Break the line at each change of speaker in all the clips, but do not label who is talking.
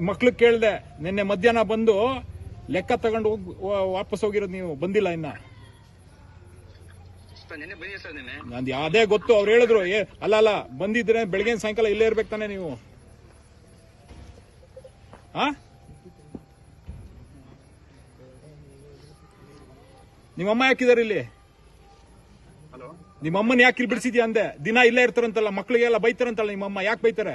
ಮಕ್ಳಿಗೆ ಕೇಳ್ದೆ ನಿನ್ನೆ ಮಧ್ಯಾಹ್ನ ಬಂದು ಲೆಕ್ಕ ತಗೊಂಡು ಹೋಗ್ ವಾಪಸ್ ಹೋಗಿರೋದು ನೀವು ಬಂದಿಲ್ಲ ಇನ್ನ. ನಂದು ಯಾವ್ದೇ ಗೊತ್ತು ಅವ್ರು ಹೇಳಿದ್ರು ಏ ಅಲ್ಲ ಅಲ್ಲ ಬಂದಿದ್ರೆ ಬೆಳಗ್ಗೆ ಸಾಯಂಕಾಲ ಇಲ್ಲೇ ಇರ್ಬೇಕು ತಾನೆ ನೀವು. ಆ? ನಿಮ್ಮಮ್ಮ ಯಾಕಿದಾರೆ ಇಲ್ಲಿ? ನಿಮ್ಮಮ್ಮನ ಯಾಕೆ ಇಲ್ಲಿ ಬಿಡಿಸಿದ್ಯಾ ಅಂದೆ? ದಿನ ಇಲ್ಲೇ ಇರ್ತಾರಂತಲ್ಲ ಮಕ್ಳಿಗೆಲ್ಲ ಬೈತಾರಂತಲ್ಲ ನಿಮ್ಮಮ್ಮ ಯಾಕೆ ಬೈತಾರೆ?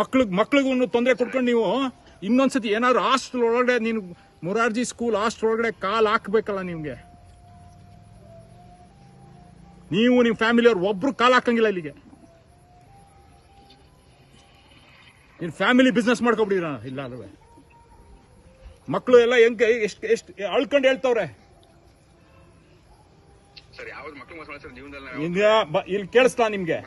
ಮಕ್ಳಿಗೆ ಮಕ್ಳಿಗೂ ತೊಂದರೆ ಕೊಟ್ಕೊಂಡು ನೀವು ಇನ್ನೊಂದ್ಸತಿ ಏನಾದ್ರು ಹಾಸ್ಟೆಲ್ ಒಳಗಡೆ ನೀನು ಮುರಾರ್ಜಿ ಸ್ಕೂಲ್ ಹಾಸ್ಟೆಲ್ ಒಳಗಡೆ ಕಾಲ್ ಹಾಕ್ಬೇಕಲ್ಲ ನಿಮ್ಗೆ. ನೀವು ನಿಮ್ಮ ಫ್ಯಾಮಿಲಿಯವ್ರು ಒಬ್ರು ಕಾಲ್ ಹಾಕಂಗಿಲ್ಲ ಇಲ್ಲಿಗೆ. ನೀನ್ ಫ್ಯಾಮಿಲಿ ಬಿಸ್ನೆಸ್ ಮಾಡ್ಕೊಬಿಡಿರ ಇಲ್ಲ ಅಲ್ವೇ. ಮಕ್ಕಳು ಎಲ್ಲ ಹೆಂಗೆ ಎಷ್ಟು ಎಷ್ಟು ಅಳ್ಕೊಂಡು ಹೇಳ್ತವ್ರೆ. ಹಿಂಗೆ ಇಲ್ಲಿ ಕೇಳಿಸ್ತಾ ನಿಮ್ಗೆ.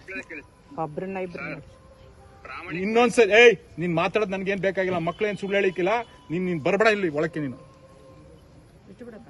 ಇನ್ನೊಂದ್ಸರಿ ಏಯ್ ನೀನ್ ಮಾತಾಡೋದು ನನ್ಗೇನ್ ಬೇಕಾಗಿಲ್ಲ ಮಕ್ಳೇನ್ ಸುಳ್ಳು ಹೇಳಿಕ್ಕಿಲ್ಲ ನೀನ್ ನೀನ್ ಬರಬೇಡ ಇಲ್ಲಿ ಒಳಕ್ಕೆ ನೀನು.
ಬಿಟ್ಟು ಬಿಡಪ್ಪ